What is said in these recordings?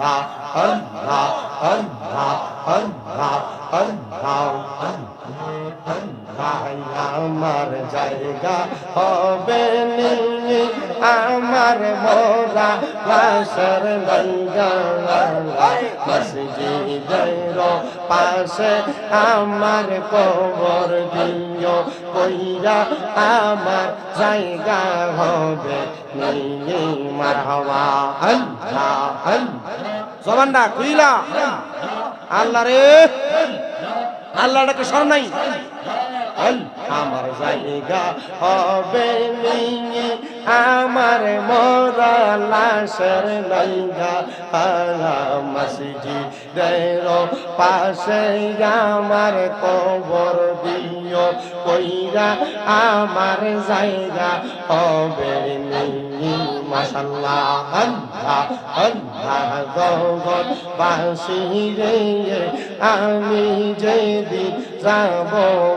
আল্লাহ আল্লাহ আল্লাহ আল্লাহ আমার জায়গা হবে আমার মোরা লঙ্গা মসজিদের পাশে আমার কবর দিও, কইরা আমার জায়গা হবে মারহাবা। আল্লাহ আল্লাহ। জবানটা খুইলা। আল্লাহ রে। আল্লাহটাকে স্মরণ নাই? আমার জায়গা হবে নি আমার মোরা লাশের লাইগা মসজিদের পাশে আমার কবর দিও, কইরা আমার জায়গা হবে নি মাশাল্লাহ, আল্লাহ আল্লাহ জগৎ বাসি রে আমি যেদিন যাব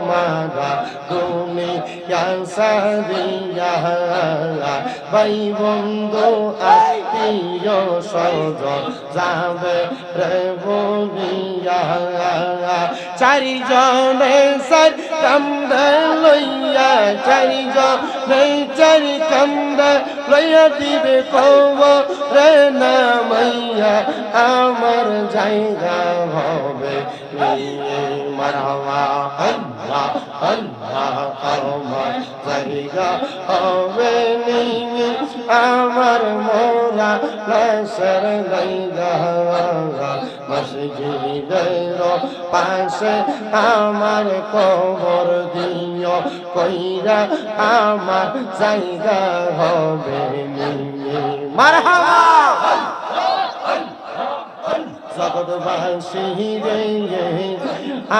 মারা দুনিয়া সারিয়া ভাই বন্ধু, আত্মীয় স্বজন, যাবে রে চারিজনে সার চারিজনে চারি কান্দে, লইয়া দিবে কব রে না মাইয়া, আমার জায়গা হবে মারহাবা আল্লাহ আল্লাহ, আমার জায়গা হবে নিয়ে আমার মোরা লাশের লাইগা মসজিদের পাশে আমার কবর দিও, কইরা আমার জায়গা হবে মারহাবা! জগৎবাসী রে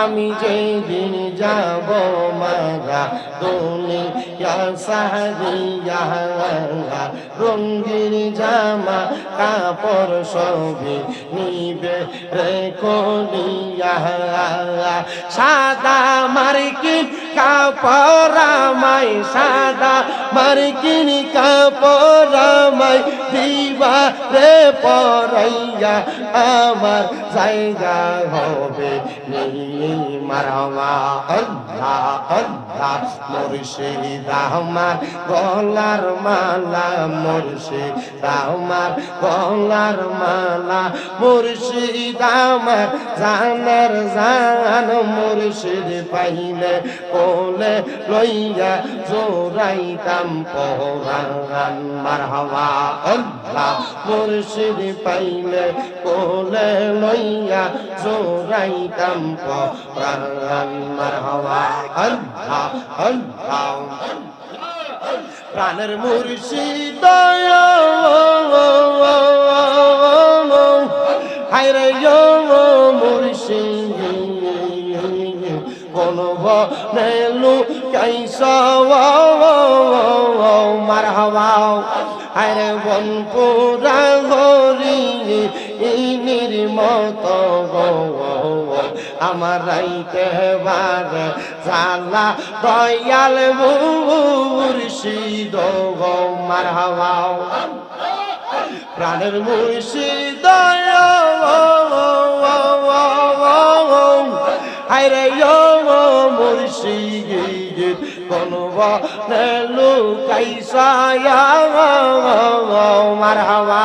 আমি যেদিন যাব মারা দুনিয়া সাহারিয়া রঙ্গিন জামা, কাপড় সবই নিবে রে কলিয়া সাদা মার্কিন কাপড় আমায়, সাদা মার্কিন কাপড় আমায় দিবা রে পরাইয়া, আমার জায়গা হবে মারামা আল্লাহ আল্লাহ, মুর্শিদ আমার গলার মালা, মুর্শিদ আমার গলার মালা। মুর্শিদ আমার জানার জান, মুর্শিদ পাইলে কোলে লইয়া জোরাইতাম পরান মারহাবা আল্লাহ মুর্শিদ পাইলে কোলে লইয়া জোরাইতাম প্রাণ মারহাবা আল্লাহ আল্লাহ প্রাণের মুর্শিদ বন পুরা হরি ইনির মত আমার রাইতে বারে জালা দয়াল মুর্শিদ মার হওয়া। প্রাণের মুর্শিদ হায়রে মুর্শিদ কোন নেলু কাইসায়া মার হাওয়া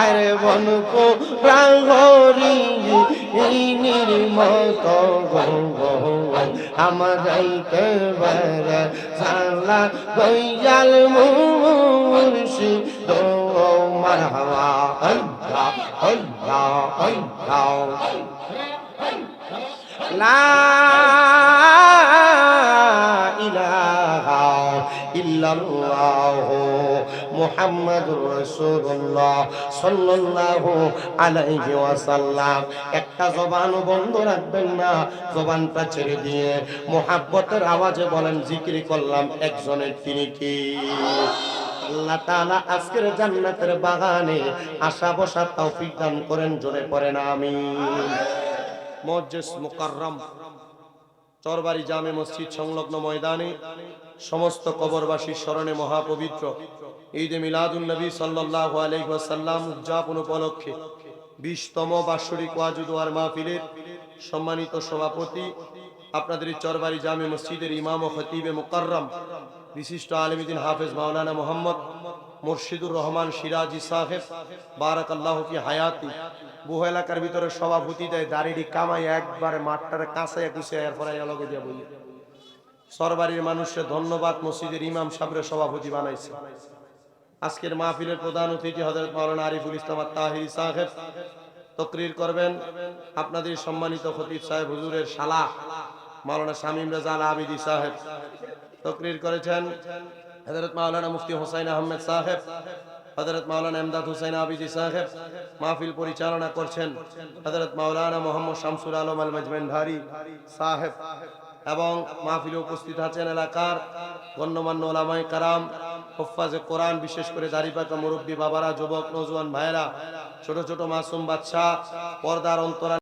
আরে বন কো প্রাঙ্গরি ইনির মত আমার যাইতে বেড়ে সালা দয়াল মুর্শিদ মার হাওয়া আল্লাহ আল্লাহ আল্লাহ লা ইল্লাল্লাহ মুহাম্মাদুর রাসূলুল্লাহ সাল্লাল্লাহু আলাইহি ওয়াসাল্লাম। একটা জবান বন্ধ রাখবেন না, জবানটা ছেড়ে দিয়ে মোহাব্বতের আওয়াজে বলেন, জিকির করলাম একজনের তিনি কি? আল্লাহ তাআলা আজকের জান্নাতের বাগানে আশা বসা তৌফিক দান করেন, জোরে পড়েন, আমিন। মসজিদ মুকাররম চরবাড়ি জামে মসজিদ সংলগ্ন ময়দানে সমস্ত কবরবাসীর স্মরণে মহাপবিত্র ঈদে মিলাদুন নবী সাল্লাল্লাহু আলাইহি ওয়াসাল্লাম উদযাপন উপলক্ষে বিশতম বাৎসরিক ওয়াজুদোয়ার মাহফিলের সম্মানিত সভাপতি, আপনাদের চরবারি জামে মসজিদের ইমাম ও খতিবে মুকাররম বিশিষ্ট আলমীদিন হাফেজ মাওলানা মোহাম্মদ মুর্শিদুর রহমান সিরাজি সাহেব বারাক আল্লাহ কি হায়াতি। বহু এলাকার ভিতরে সভাপতি দেয়, দাড়িটি কামাই একবারে মাঠটারে কাঁচাই কুচে এরপরে দিয়া সরবারির মানুষের ধন্যবাদ মসজিদের ইমাম সাহেবের সভাপতি বানাইছে। আজকের মাহফিলের প্রধান অতিথি হজরত মাওলানা আরিফুল ইসলাম তাহির সাহেব। তকরির করবেন আপনাদের সম্মানিত খতিব সাহেব হুজুরের শালা মাওলানা শামীম রাজা আল আবিদি সাহেব। তকরির করেছেন হজরত মাওলানা মুফতি হোসাইন আহমেদ সাহেব হজরত মাওলানা এমদাদ হুসাইন আবিদি সাহেব। মাহফিল পরিচালনা করছেন হজরত মাওলানা মোহাম্মদ শামসুল আলম আল মজমেন্ধারি সাহেব। এবং মাহফিলে উপস্থিত আছেন এলাকার গণ্যমান্য ওলামাই কারাম, হফাজে কোরআন, বিশেষ করে দাঁড়িপাকা মুরব্বী বাবারা, যুবক, নজওয়ান ভাইরা ছোট ছোট মাসুম বাচ্চা পর্দার অন্তরা